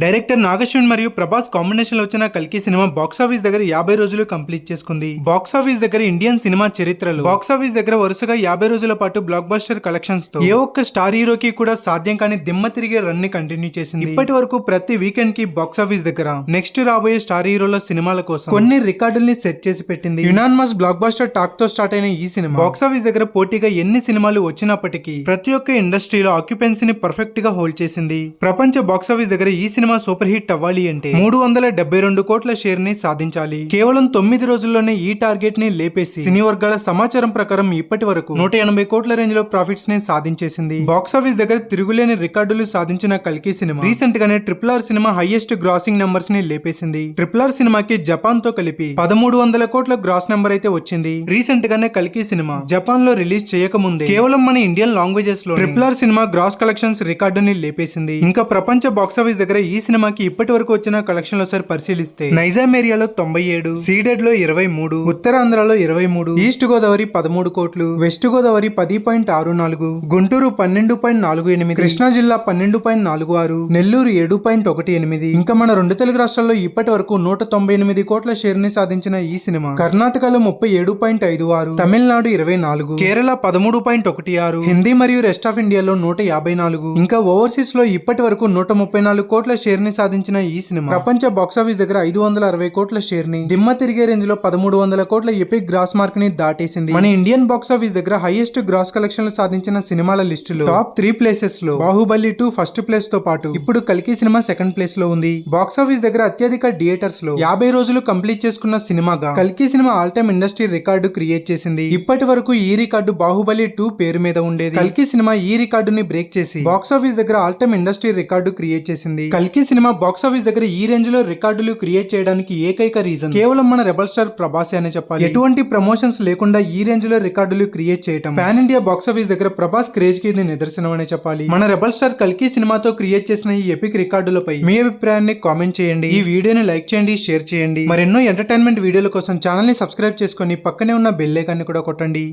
Director Nag Ashwin మరియు ప్రభాస్ కాంబినేషన్లో వచ్చిన కల్కి సినిమా బాక్స్ ఆఫీస్ దగ్గర యాభై రోజులు కంప్లీట్ చేసుకుంది. బాక్స్ ఆఫీస్ దగ్గర ఇండియన్ సినిమా చరిత్రలో. బాక్సాఫీస్ దగ్గర వరుసగా యాభై రోజుల పాటు బ్లాక్ బస్టర్ కలెక్షన్స్తో. ఏ ఒక్క స్టార్ హీరోకి కూడా సాధ్యం కాని దిమ్మ తిరిగే రన్ని కంటిన్యూ చేసింది. ఇప్పటి వరకు ప్రతి వీకెండ్కి బాక్స్ ఆఫీస్ దగ్గర నెక్స్ట్ రాబోయే స్టార్ హీరోల సినిమాల కోసం కొన్ని రికార్డుల్ని సెట్ చేసి పెట్టింది. యునాన్మస్ బ్లాక్ బస్టర్ టాక్తో స్టార్ట్ అయిన ఈ సినిమా బాక్స్ ఆఫీస్ దగ్గర పోటీగా ఎన్ని సినిమాలు వచ్చినప్పటికీ ప్రతి ఒక్క ఇండస్ట్రీలో ఆక్యుపెన్సీని పర్ఫెక్ట్గా హోల్డ్ చేసింది. ప్రపంచ బాక్స్ ఆఫీస్ దగ్గర ఈ సినిమా సినిమా సూపర్ హిట్ అవ్వాలి అంటే మూడు వందల డెబ్బై రెండు కోట్ల షేర్ని సాధించాలి. కేవలం తొమ్మిది రోజుల్లోనే ఈ టార్గెట్ని లేపేసి సినీ వర్గాల సమాచారం ప్రకారం ఇప్పటి వరకు నూట ఎనభై కోట్ల రేంజ్లో ప్రాఫిట్స్ని సాధించేసింది. బాక్స్ ఆఫీస్ దగ్గర తిరుగులేని రికార్డులు సాధించిన కల్కి సినిమా రీసెంట్ గానే triple R cinema highest grossing నెంబర్స్ని లేపేసింది. ట్రిపుల్ ఆర్ సినిమాకి జపాన్తో కలిపి పదమూడు వందల కోట్ల గ్రాస్ నెంబర్ అయితే వచ్చింది. రీసెంట్ గానే కల్కి సినిమా జపాన్లో రిలీజ్ చేయకముందే కేవలం మన Indian లాంగ్వేజెస్లో triple R cinema gross collections రికార్డుని లేపేసింది. ఇంకా ప్రపంచ బాక్స్ ఆఫీస్ దగ్గర ఈ ఈ సినిమాకి ఇప్పటి వరకు వచ్చిన కలెక్షన్లు ఒకసారి పరిశీలిస్తే నైజాం ఏరియాలో తొంభై ఏడు సీడెడ్లో ఇరవై మూడు ఉత్తరాంధ్రలో ఇరవై మూడు ఈస్ట్ గోదావరి పదమూడు కోట్లు వెస్ట్ గోదావరి పది పాయింట్ ఆరు నాలుగు గుంటూరు పన్నెండు పాయింట్ నాలుగు ఎనిమిది కృష్ణా జిల్లా పన్నెండు పాయింట్ నాలుగు ఆరు నెల్లూరు ఏడు పాయింట్ ఒకటి ఎనిమిది ఇంకా మన రెండు తెలుగు రాష్ట్రాల్లో ఇప్పటి వరకు నూట తొంభై ఎనిమిది కోట్ల షేర్ని సాధించిన ఈ సినిమా. కర్ణాటకలో ముప్పై ఏడు పాయింట్ ఐదు ఆరు తమిళనాడు ఇరవై నాలుగు కేరళ పదమూడు పాయింట్ ఒకటి ఆరు హిందీ మరియు రెస్ట్ ఆఫ్ ఇండియాలో నూట యాభై నాలుగు ఇంకా ఓవర్సీస్లో ఇప్పటి వరకు నూట ముప్పై నాలుగు కోట్ల షేర్ని సాధించిన ఈ సినిమా. ప్రపంచ బాక్సాఫీస్ దగ్గర ఐదు వందల అరవై కోట్ల షేర్ని దిమ్మ తిరిగే రేంజ్లో పదమూడు వందల కోట్ల ఎపిక్ గ్రాస్ మార్క్ని దాటేసింది. మన ఇండియన్ బాక్సాఫీస్ దగ్గర హైయెస్ట్ గ్రాస్ కలెక్షన్లు సాధించిన సినిమాల లిస్టులో టాప్ త్రీ ప్లేసెస్లో బాహుబలి టూ ఫస్ట్ ప్లేస్తో పాటు ఇప్పుడు కల్కి సినిమా సెకండ్ ప్లేస్లో ఉంది. బాక్సాఫీస్ దగ్గర అత్యధిక థియేటర్స్లో యాభై రోజులు కంప్లీట్ చేసుకున్న సినిమాగా కల్కి cinema all time industry record create చేసింది. ఇప్పటి వరకు ఈ రికార్డు బాహుబలి టూ పేరు మీద ఉండేది. కల్కి సినిమా ఈ రికార్డుని బ్రేక్ చేసి బాక్స్ ఆఫీస్ దగ్గర all time industry record create చేసింది. కల్కి సినిమా బాక్స్ ఆఫీస్ దగ్గర ఈ రేంజ్లో రికార్డులు క్రియేట్ చేయడానికి ఏకైక రీజన్ కేవలం మన రెబల్ స్టార్ ప్రభాసే అని చెప్పాలి. ఎటువంటి ప్రమోషన్స్ లేకుండా ఈ రేంజ్లో రికార్డులు క్రియేట్ చేయటం. పాన్ ఇండియా బాక్స్ ఆఫీస్ దగ్గర ప్రభాస్ క్రేజ్కి ఇది నిదర్శనం అనే చెప్పాలి. మన రెబల్ స్టార్ కల్కి సినిమాతో క్రియేట్ చేసిన ఈ ఎపిక్ రికార్డులపై మీ అభిప్రాయాన్ని కామెంట్ చేయండి. ఈ వీడియోని లైక్ చేయండి షేర్ చేయండి. మరెన్నో ఎంటర్టైన్మెంట్ వీడియోల కోసం ఛానల్ని సబ్స్క్రైబ్ చేసుకుని పక్కనే ఉన్న బెల్ ఐకాన్ని కూడా కొట్టండి.